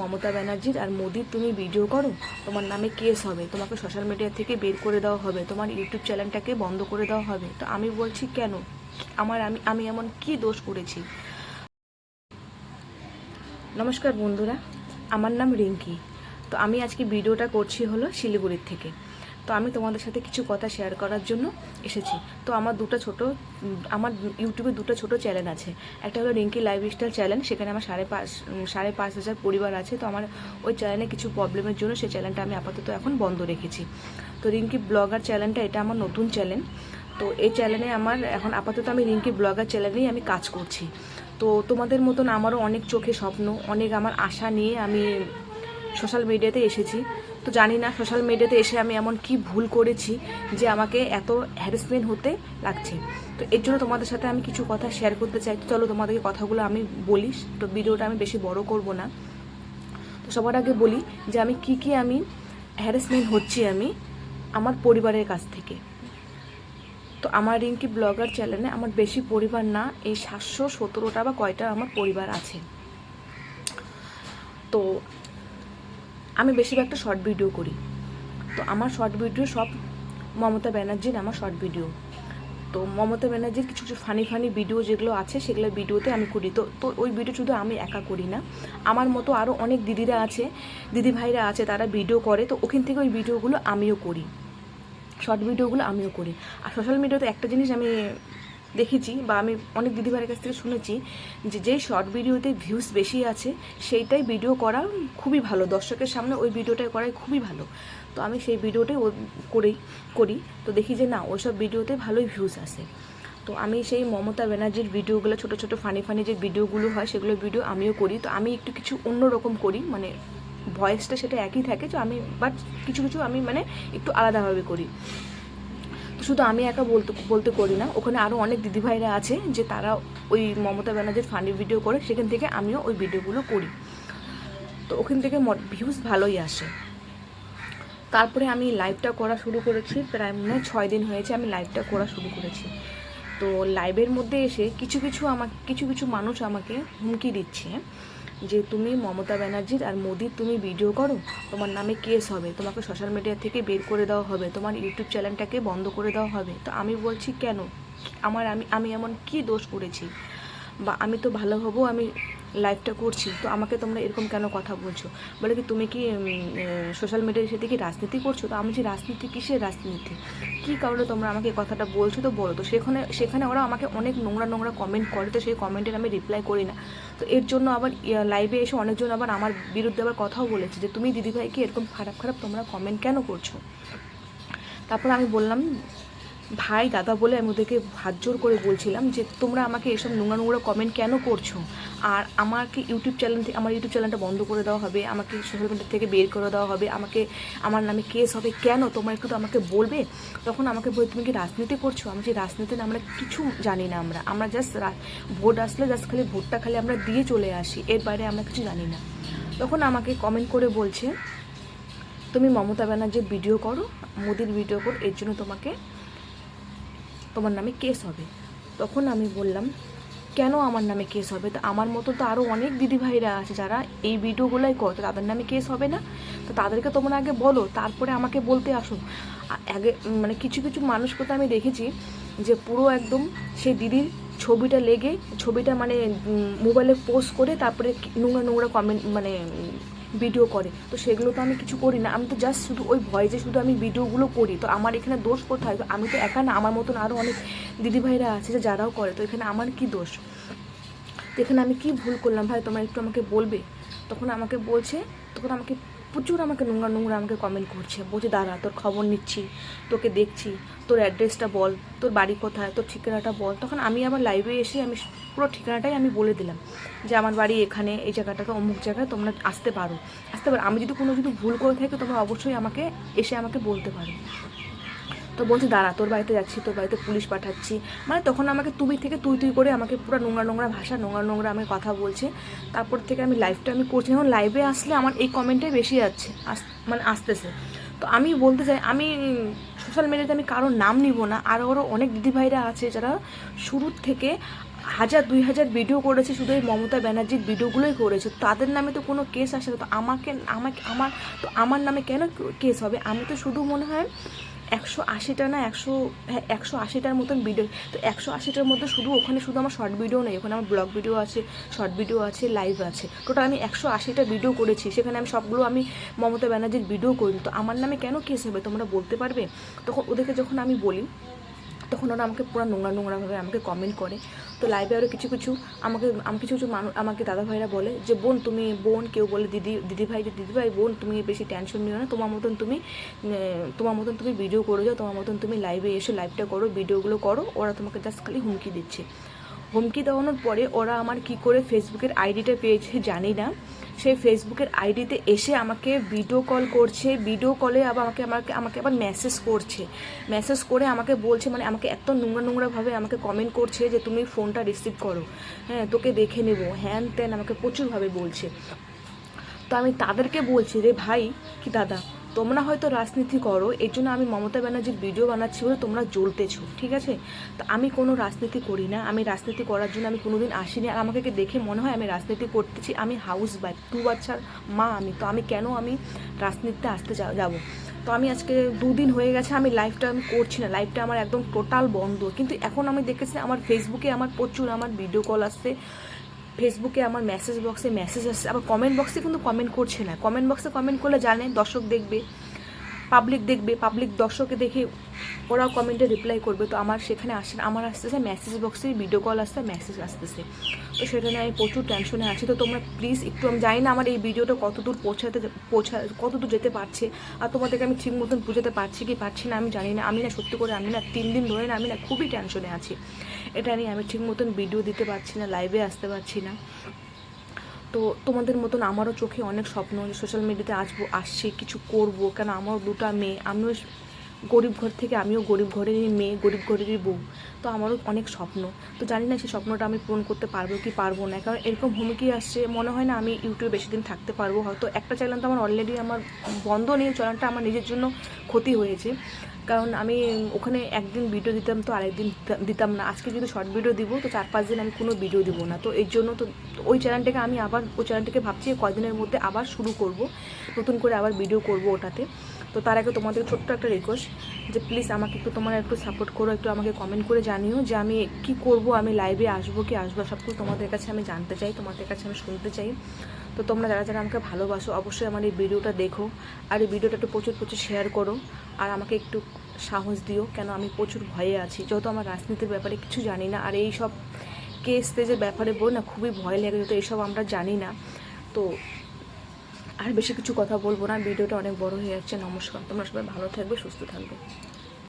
মমতা ব্যানার্জির আর মোদির তুমি ভিডিও করো, তোমার নামে কেস হবে, তোমাকে সোশ্যাল মিডিয়া থেকে বের করে দেওয়া হবে, তোমার ইউটিউব চ্যানেলটাকে বন্ধ করে দেওয়া হবে। তো আমি বলছি কেন? আমার আমি আমি এমন কি দোষ করেছি? নমস্কার বন্ধুরা, আমার নাম রিঙ্কি। তো আমি আজকে ভিডিওটা করছি হলো শিলিগুড়ির থেকে। তো আমি তোমাদের সাথে কিছু কথা শেয়ার করার জন্য এসেছি। তো আমার দুটো ছোট, আমার ইউটিউবে দুটো ছোট চ্যানেল আছে। একটা হলো রিঙ্কি লাইফস্টাইল চ্যানেল সেখানে আমার সাড়ে পাঁচ সাড়ে পাঁচ হাজার পরিবার আছে। তো আমার ওই চ্যানেলে কিছু প্রবলেমের জন্য সেই চ্যানেলটা আমি আপাতত এখন বন্ধ রেখেছি। তো রিঙ্কি ব্লগার চ্যানেলটা এটা আমার নতুন চ্যানেল তো এই চ্যানেলে আমার এখন আপাতত আমি রিঙ্কি ব্লগার চ্যানেলেই আমি কাজ করছি। তো তোমাদের মতন আমারও অনেক চোখে স্বপ্ন, অনেক আমার আশা নিয়ে আমি সোশ্যাল মিডিয়াতে এসেছি। তো জানি না সোশ্যাল মিডিয়াতে এসে আমি এমন কি ভুল করেছি যে আমাকে এত হ্যারাসমেন্ট হতে লাগছে। তো এর জন্য তোমাদের সাথে আমি কিছু কথা শেয়ার করতে চাই। চলো তোমাদেরকে কথাগুলো আমি বলিস তো ভিডিওটা আমি বেশি বড় করব না। তো সবার আগে বলি যে আমি কি কি আমি হ্যারাসমেন্ট হচ্ছি আমি আমার পরিবারের কাছ থেকে। তো আমার রিঙ্কি ব্লগার চ্যানেলে আমার বেশি পরিবার না, এই সাতশো সতেরোটা বা কয়টা আমার পরিবার আছে। তো আমি বেশিরভাগটা শর্ট ভিডিও করি। তো আমার শর্ট ভিডিও সব মমতা ব্যানার্জির আমার শর্ট ভিডিও তো মমতা ব্যানার্জির কিছু কিছু ফানি ফানি ভিডিও যেগুলো আছে, সেগুলো ভিডিওতে আমি করি। তো তো ওই ভিডিও শুধু আমি একা করি না। আমার মতো আরও অনেক দিদিরা আছে, দিদি ভাইরা আছে, তারা ভিডিও করে। তো ওখান থেকে ওই ভিডিওগুলো আমিও করি। শর্ট ভিডিওগুলো আমিও করি। আর সোশ্যাল মিডিয়াতে একটা জিনিস আমি দেখেছি বা আমি অনেক দিদিভাইয়ের কাছ থেকে শুনেছি যে যেই শর্ট ভিডিওতে ভিউস বেশি আছে, সেইটাই ভিডিও করা খুবই ভালো। দর্শকের সামনে ওই ভিডিওটাই করাই খুবই ভালো। তো আমি সেই ভিডিওটাই ও- করেই, করি। তো দেখি যে না, ওইসব ভিডিওতে ভালোই ভিউজ আসে। তো আমি সেই মমতা ব্যানার্জির ভিডিওগুলো ছোটো ছোটো ফানি ফানি যে ভিডিওগুলো হয়, সেগুলো ভিডিও আমিও করি। তো আমি একটু কিছু অন্যরকম করি মানে ভয়েসটা সেটা একই থাকে, তো আমি বাট কিছু কিছু আমি মানে একটু আলাদাভাবে করি। শুধু আমি একা বলতে বলতে করি না। ওখানে আরও অনেক দিদিভাইরা আছে যে তারা ওই মমতা ব্যানার্জির ফানি ভিডিও করে, সেখান থেকে আমিও ওই ভিডিওগুলো করি। তো ওখান থেকে ভিউজ ভালোই আসে। তারপরে আমি লাইভটা করা শুরু করেছি, প্রায় মনে হয় ছয় দিন হয়েছে আমি লাইভটা করা শুরু করেছি। তো লাইভের মধ্যে এসে কিছু কিছু আমাকে, কিছু কিছু মানুষ আমাকে হুমকি দিচ্ছে। যে তুমি মমতা ব্যানার্জির আর মোদির তুমি ভিডিও করো, তোমার নামে কেস হবে, তোমাকে সোশ্যাল মিডিয়া থেকে বের করে দেওয়া হবে, তোমার ইউটিউব চ্যানেলটাকে বন্ধ করে দেওয়া হবে। তো আমি বলছি কেন? আমার আমি আমি এমন কি দোষ করেছি? বা আমি তো ভালো হব, আমি লাইভটা করছি, তো আমাকে তোমরা এরকম কেন কথা বলছো? বলে কি তুমি কি সোশ্যাল মিডিয়ার সাথে কি রাজনীতি করছ? তো আমি যে রাজনীতি, কিসের রাজনীতি? কী কারণে তোমরা আমাকে কথাটা বলছো তো বলো? তো সেখানে সেখানে ওরা আমাকে অনেক নোংরা নোংরা কমেন্ট করে, তো সেই কমেন্টের আমি রিপ্লাই করি না। তো এর জন্য আবার লাইভে এসে অনেকজন আবার আমার বিরুদ্ধে আবার কথাও বলেছে যে, তুমি দিদিভাইকে এরকম খারাপ খারাপ তোমরা কমেন্ট কেন করছ? তারপর আমি বললাম ভাই, দাদা বলে আমি ওদেরকে হাত জোর করে বলছিলাম যে, তোমরা আমাকে এসব নোংরা নোংরা কমেন্ট কেন করছ? আর আমাকে ইউটিউব চ্যানেল থেকে, আমার ইউটিউব চ্যানেলটা বন্ধ করে দেওয়া হবে, আমাকে সোশ্যাল মিডিয়া থেকে বের করে দেওয়া হবে, আমাকে, আমার নামে কেস হবে কেন? তোমরা একটু তো আমাকে বলবে। তখন আমাকে বলে, তুমি কি রাজনীতি করছ? আমি যে রাজনীতি না, আমরা কিছু জানি না আমরা। আমরা জাস্ট ভোট আসলে জাস্ট খালি ভোটটা খালি আমরা দিয়ে চলে আসি, এর বাইরে আমরা কিছু জানি না। তখন আমাকে কমেন্ট করে বলছে, তুমি মমতা ব্যানার্জির ভিডিও করো, মোদির ভিডিও করো, এর জন্য তোমাকে তোমার নামে কেস হবে। তখন আমি বললাম, কেন আমার নামে কেস হবে? তো আমার মতো তো আরও অনেক দিদিভাইরা আছে যারা এই ভিডিওগুলোই করে তাদের নামে কেস হবে না? তো তাদেরকে তোমরা আগে বলো, তারপরে আমাকে বলতে আসো। আগে মানে কিছু কিছু মানুষকে তো আমি দেখেছি যে পুরো একদম সেই দিদির ছবিটা লেগে, ছবিটা মানে মোবাইলে পোস্ট করে তারপরে নোংরা নোংরা কমেন্ট মানে ভিডিও করে। তো সেগুলো তো আমি কিছু করি না। আমি তো জাস্ট শুধু ওই ভয়েসে শুধু আমি ভিডিওগুলো করি। তো আমার এখানে দোষ কোথায়? তো আমি তো একা না, আমার মতন আরও অনেক দিদিভাইরা আছে যে যারাও করে। তো এখানে আমার কি দোষ? তো এখানে আমি কি ভুল করলাম? ভাই, তোমরা একটু আমাকে বলবে? তখন আমাকে বলছে, তখন আমাকে প্রচুর আমাকে নোংরা নোংরা আমাকে কমেন্ট করছে। বলছে, দাঁড়া, তোর খবর নিচ্ছি, তোকে দেখছি, তোর অ্যাড্রেসটা বল, তোর বাড়ি কোথায়, তোর ঠিকানাটা বল। তখন আমি আবার লাইভে এসে আমি পুরো ঠিকানাটাই আমি বলে দিলাম যে, আমার বাড়ি এখানে, এই জায়গাটাতে, অমুক জায়গায় তোমরা আসতে পারো। আসতে পারো। আমি যদি কোনো যদি ভুল করে থাকি, তোমরা অবশ্যই আমাকে এসে আমাকে বলতে পারো। তো বলছে, দাঁড়া, তোর বাড়িতে যাচ্ছি, তোর বাড়িতে পুলিশ পাঠাচ্ছি। মানে তখন আমাকে তুমি থেকে তুই তুই করে আমাকে পুরো নোংরা নোংরা ভাষা, নোংরা নোংরা আমি কথা বলছে। তারপর থেকে আমি লাইভটা আমি করছি। এখন লাইভে আসলে আমার এই কমেন্টটাই বেশি যাচ্ছে, আস মানে আসতেছে। তো আমি বলতে চাই, আমি সোশ্যাল মিডিয়াতে আমি কারোর নাম নিব না। আর আরও অনেক দিদিভাইরা আছে যারা শুরুর থেকে হাজার, দুই হাজার ভিডিও করেছে, শুধু এই মমতা ব্যানার্জির ভিডিওগুলোই করেছে। তাদের নামে তো কোনো কেস আসে না। তো আমাকে আমাকে, আমার, তো আমার নামে কেন কেস হবে? আমি তো শুধু মনে হয় একশো আশিটা না, একশো হ্যাঁ একশো আশিটার মতন ভিডিও তো একশো আশিটার মধ্যে শুধু ওখানে শুধু আমার শর্ট ভিডিও নেই, ওখানে আমার ব্লগ ভিডিও আছে শর্ট ভিডিও আছে লাইভ আছে। টোটাল আমি একশো আশিটা ভিডিও করেছি, সেখানে আমি সবগুলো আমি মমতা ব্যানার্জির ভিডিও করি তো আমার নামে কেন কেস হবে তোমরা বলতে পারবে? তখন ওদেরকে যখন আমি বলি তখন ওরা আমাকে পুরো নোংরা নোংরাভাবে আমাকে কমেন্ট করে। তো লাইভে আরও কিছু কিছু আমাকে আমি কিছু কিছু মানুষ আমাকে দাদাভাইরা বলে যে, বোন, তুমি বোন, কেউ বলে দিদি দিদি ভাই যে দিদি ভাই বোন, তুমি বেশি টেনশন নিও না। তোমার মতন তুমি তোমার মতন তুমি ভিডিও করে যাও, তোমার মতন তুমি লাইভে এসে লাইভটা করো ভিডিওগুলো করো। ওরা তোমাকে জাস্ট খালি হুমকি দিচ্ছে। হুমকি দেওয়ানোর পরে ওরা আমার কি করে ফেসবুকের আইডিটা পেয়েছে জানি না। সেই ফেসবুকের আইডিতে এসে আমাকে ভিডিও কল করছে ভিডিও কলে আবার আমাকে আমাকে আমাকে আবার মেসেজ করছে। মেসেজ করে আমাকে বলছে মানে আমাকে এত নোংরা নোংরাভাবে আমাকে কমেন্ট করছে যে তুমি ফোনটা রিসিভ করো। হ্যাঁ তোকে দেখে নেব। হ্যান ত্যান আমাকে প্রচুরভাবে বলছে। তো আমি তাদেরকে বলছি, রে ভাই, কি দাদা তোমরা হয়তো রাজনীতি করো, এর জন্য আমি মমতা ব্যানার্জির ভিডিও বানাচ্ছি বলে তোমরা জ্বলতেছো, ঠিক আছে? তো আমি কোনো রাজনীতি করি না, আমি রাজনীতি করার জন্য আমি কোনোদিন আসিনি। আর আমাকে দেখে মনে হয় আমি রাজনীতি করতেছি? আমি হাউস ওয়াইফ দু বাচ্চার মা আমি, তো আমি কেন আমি রাজনীতিতে আসতে যাব? তো আমি আজকে দুদিন হয়ে গেছে, আমি লাইভটা আমি করছি না লাইভটা আমার একদম টোটাল বন্ধ। কিন্তু এখন আমি দেখেছি আমার ফেসবুকে আমার প্রচুর আমার ভিডিও কল আসছে। ফেসবুকে আমার মেসেজ বক্সে মেসেজ আসছে। আবার কমেন্ট বক্সে কিন্তু কমেন্ট করছে না। কমেন্ট বক্সে কমেন্ট করলে জানে, দর্শক দেখবে। পাবলিক দেখবে পাবলিক দর্শকে দেখে ওরাও কমেন্টে রিপ্লাই করবে। তো আমার সেখানে আসে না আমার আসতেছে মেসেজ বক্সে ভিডিও কল আসতে মেসেজ আসতেছে। তো সেটা নিয়ে আমি প্রচুর টেনশনে আছি। তো তোমরা প্লিজ একটু, আমি জানি না আমার এই ভিডিওটা কতদূর পৌঁছাতে, পৌঁছা, কতদূর যেতে পারছে। আর তোমাদেরকে আমি ঠিক মতন বুঝাতে পারছি কি পারছি না, আমি জানি না। আমি না সত্যি করে, আমি না তিন দিন ধরে না, আমি না খুবই টেনশনে আছি। এটা নিয়ে আমি ঠিক মতন ভিডিও দিতে পারছি না লাইভে আসতে পারছি না। তো তোমাদের মতন আমারও চোখে অনেক স্বপ্ন যে সোশ্যাল মিডিয়াতে আসব, আসছি, কিছু করব। কেন আমারও দুটা মেয়ে, আমিও গরিব ঘর থেকে আমিও গরিব ঘরেরই মেয়ে, গরিব ঘরেরই বউ। তো আমারও অনেক স্বপ্ন। তো জানি না সেই স্বপ্নটা আমি পূরণ করতে পারব কি পারব না। কারণ এরকম হুমকি আসছে, মনে হয় না আমি ইউটিউবে বেশি দিন থাকতে পারব। হয়তো একটা চ্যানেল তো আমার অলরেডি আমার বন্ধ নেই চ্যানেলটা আমার নিজের জন্য ক্ষতি হয়েছে। কারণ আমি ওখানে একদিন ভিডিও দিতাম তো আরেকদিন দিতা- দিতাম না। আজকে যদি শর্ট ভিডিও দিব, তো চার পাঁচ দিন আমি কোনো ভিডিও দিব না। তো এর জন্য তো তো ওই চ্যানেলটাকে আমি আবার, ওই চ্যানেলটাকে ভাবছি কয়দিনের মধ্যে আবার শুরু করব, নতুন করে আবার ভিডিও করব ওটাতে। তো তার আগে তোমাদের ছোট্ট একটা রিকোয়েস্ট যে প্লিজ আমাকে একটু তোমরা একটু সাপোর্ট করো, একটু আমাকে কমেন্ট করে জানিও যে আমি কি করব, আমি লাইভে আসব কি আসব সব কিছু তোমাদের কাছে আমি জানতে চাই, তোমাদের কাছে আমি শুনতে চাই। তো তোমরা যারা যারা আমাকে ভালোবাসো, অবশ্যই আমার এই ভিডিওটা দেখো। আর এই ভিডিওটা একটু প্রচুর প্রচুর শেয়ার করো। আর আমাকে একটু সাহস দিও, কেন আমি প্রচুর ভয়ে আছি। যেহেতু আমার রাজনীতির ব্যাপারে কিছু জানি না। আর এই সব কেস তেজের ব্যাপারে বল না, খুবই ভয় লাগে, যেহেতু এইসব আমরা জানি না। তো আর বেশি কিছু কথা বলব না। ভিডিওটা অনেক বড় হয়ে যাচ্ছে। নমস্কার। তোমরা সবাই ভালো থাকবে, সুস্থ থাকবে।